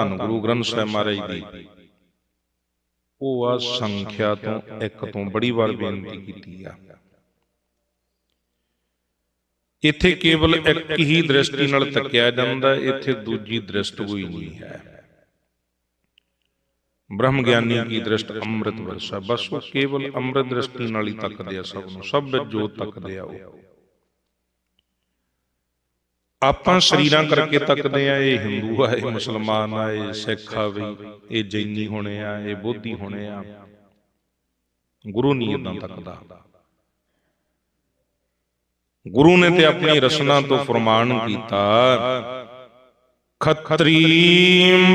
ਧੰਨ ਗੁਰੂ ਗ੍ਰੰਥ ਸਾਹਿਬ ਮਹਾਰਾਜ ਦੀ ਉਹ ਆ ਸੰਖਿਆ ਤੋਂ ਇੱਕ ਤੋਂ ਬੜੀ ਵਾਰ ਬੇਨਤੀ ਕੀਤੀ ਆ। ਇੱਥੇ ਕੇਵਲ ਇੱਕ ਹੀ ਦ੍ਰਿਸ਼ਟੀ ਨਾਲ ਤੱਕਿਆ ਜਾਂਦਾ, ਇੱਥੇ ਦੂਜੀ ਦ੍ਰਿਸ਼ਟ ਕੋਈ ਨਹੀਂ ਹੈ। ਬ੍ਰਹਮ ਗਿਆਨੀ ਕੀ ਦ੍ਰਿਸ਼ਟ ਅੰਮ੍ਰਿਤ ਵਰਸਾ, ਬਸ ਉਹ ਕੇਵਲ ਅੰਮ੍ਰਿਤ ਦ੍ਰਿਸ਼ਟੀ ਨਾਲ ਹੀ ਤੱਕਦੇ ਆ ਸਭ ਨੂੰ, ਸਭ ਵਿੱਚ ਜੋਤ ਤੱਕਦੇ ਆ ਉਹ। ਆਪਾਂ ਸਰੀਰਾਂ ਕਰਕੇ ਤੱਕਦੇ ਆ ਇਹ ਹਿੰਦੂ ਆ ਇਹ ਮੁਸਲਮਾਨ ਆ ਇਹ ਸਿੱਖ ਆ ਵੀ ਇਹ ਜੈਨੀ ਹੋਣੇ ਆ ਇਹ ਬੋਧੀ ਹੋਣੇ ਆ। ਗੁਰੂ ਨਹੀਂ ਇਦਾਂ ਤੱਕਦਾ। ਗੁਰੂ ਨੇ ਤੇ ਆਪਣੀ ਰਸਨਾ ਤੋਂ ਫਰਮਾਨ ਕੀਤਾ। ਖੱਤਰੀ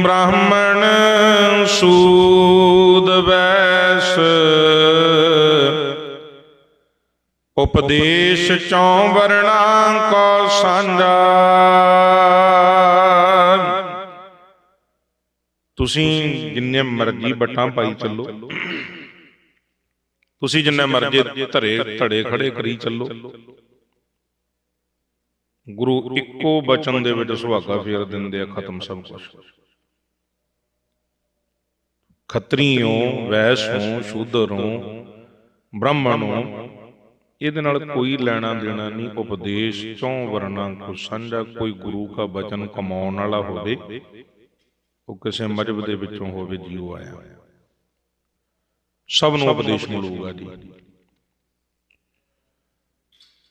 ਬ੍ਰਾਹਮਣ ਸੂਦ ਵੈਸ ਉਪਦੇਸ਼ ਚੌ ਵਰਣਾ ਕੋ ਸਾਂਝਾ ਤੁਸੀਂ ਜਿੰਨੇ ਮਰਜ਼ੀ ਬਟਾਂ ਪਾਈ ਚੱਲੋ। ਤੁਸੀਂ ਜਿੰਨੇ ਮਰਜ਼ੀ ਧਰੇ, ਧੜੇ ਖੜੇ ਕਰੀ ਚੱਲੋ। ਗੁਰੂ ਇੱਕੋ ਬਚਨ ਦੇ ਵਿੱਚ ਸੁਹਾਗਾ ਫੇਰ ਦਿੰਦੇ ਆ, ਖਤਮ ਸਭ ਕੁਝ ਖੱਤਰੀਓ, ਵੈਸੋਂ, ਸ਼ੂਦਰੋਂ, ਬ੍ਰਾਹਮਣੋਂ, ਇਹਦੇ ਨਾਲ ਕੋਈ ਲੈਣਾ ਦੇਣਾ ਨਹੀਂ, ਉਪਦੇਸ਼ ਚੋਂ ਵਰਨਾ ਕੋ ਸਾਂਝਾ, ਕੋਈ ਗੁਰੂ ਕਾ ਬਚਨ ਕਮਾਉਣ ਵਾਲਾ ਹੋਵੇ। ਉਹ ਕਿਸੇ ਮਜਬ ਦੇ ਵਿੱਚੋਂ ਹੋਵੇ ਜੀਉ ਆਇਆ। ਸਭ ਨੂੰ ਉਪਦੇਸ਼ ਮਿਲੂਗਾ ਜੀ।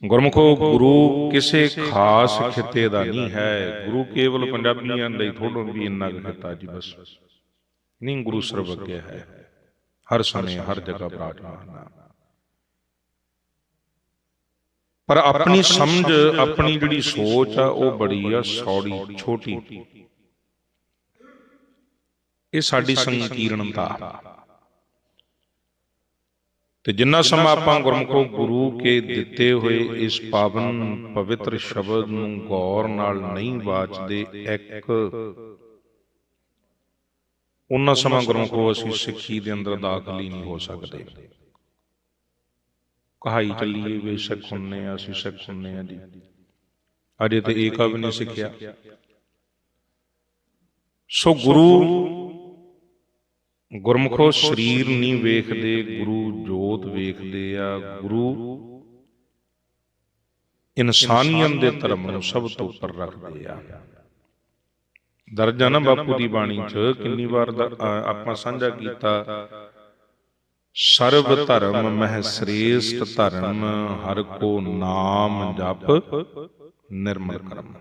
ਗੁਰਮੁਖੋ ਗੁਰੂ ਕਿਸੇ ਖਾਸ ਖਿੱਤੇ ਦਾ ਨਹੀਂ ਹੈ। ਗੁਰੂ ਕੇਵਲ ਪੰਜਾਬੀਆਂ ਲਈ ਥੋੜ੍ਹਾ ਵੀ ਇੰਨਾ ਖਿੱਤਾ ਜੀ ਬਸ। ਨਹੀਂ ਗੁਰੂ ਸਰਵਗਿਆ ਹੈ। ਹਰ ਸਮੇਂ ਹਰ ਜਗ੍ਹਾ ਬਿਰਾਜਮਾਨ ਹੈ ਪਰ ਆਪਣੀ ਸਮਝ ਆਪਣੀ ਜਿਹੜੀ ਸੋਚ ਆ ਉਹ ਬੜੀ ਆ ਸੌੜੀ ਛੋਟੀ। ਇਹ ਸਾਡੀ ਸੰਕੀਰਣਤਾ। ਤੇ ਜਿੰਨਾ ਸਮਾਂ ਆਪਾਂ ਗੁਰਮੁਖੋ ਗੁਰੂ ਕੇ ਦਿੱਤੇ ਹੋਏ ਇਸ ਪਾਵਨ ਪਵਿੱਤਰ ਸ਼ਬਦ ਨੂੰ ਗੌਰ ਨਾਲ ਨਹੀਂ ਵਾਚਦੇ ਇੱਕ। ਉਹਨਾਂ ਸਮਾਂ ਗੁਰਮੁਖੋ ਅਸੀਂ ਸਿੱਖੀ ਦੇ ਅੰਦਰ ਦਾਖਲ ਹੀ ਨਹੀਂ ਹੋ ਸਕਦੇ। ਕਹਾਈ ਚੱਲੀਏ ਵੀ ਸਿੱਖ ਹੁੰਨੇ ਆ ਅਸੀਂ ਸਿੱਖ ਹੁੰਨੇ ਆ ਜੀ। ਅਜੇ ਤੇ ਏਕਾ ਵੀ ਨਹੀਂ ਸਿੱਖਿਆ। ਸੋ ਗੁਰੂ ਗੁਰਮੁਖੋ ਸਰੀਰ ਨਹੀਂ ਵੇਖਦੇ ਗੁਰੂ ਜੋਤ ਵੇਖਦੇ ਆ ਗੁਰੂ ਇਨਸਾਨੀਅਤ ਦੇ ਧਰਮ ਨੂੰ ਸਭ ਤੋਂ ਉੱਪਰ ਰੱਖਦੇ ਆ। ਦਰਜਾ ਨਾ ਬਾਪੂ ਦੀ ਬਾਣੀ 'ਚ ਕਿੰਨੀ ਵਾਰ ਆਪਾਂ ਸਾਂਝਾ ਕੀਤਾ ਸਰਬ ਧਰਮ ਮਹਿ ਸ੍ਰੇਸ਼ਟ ਧਰਮ ਹਰ ਕੋ ਨਾਮ ਜਪ ਨਿਰਮਲ ਕਰਮ।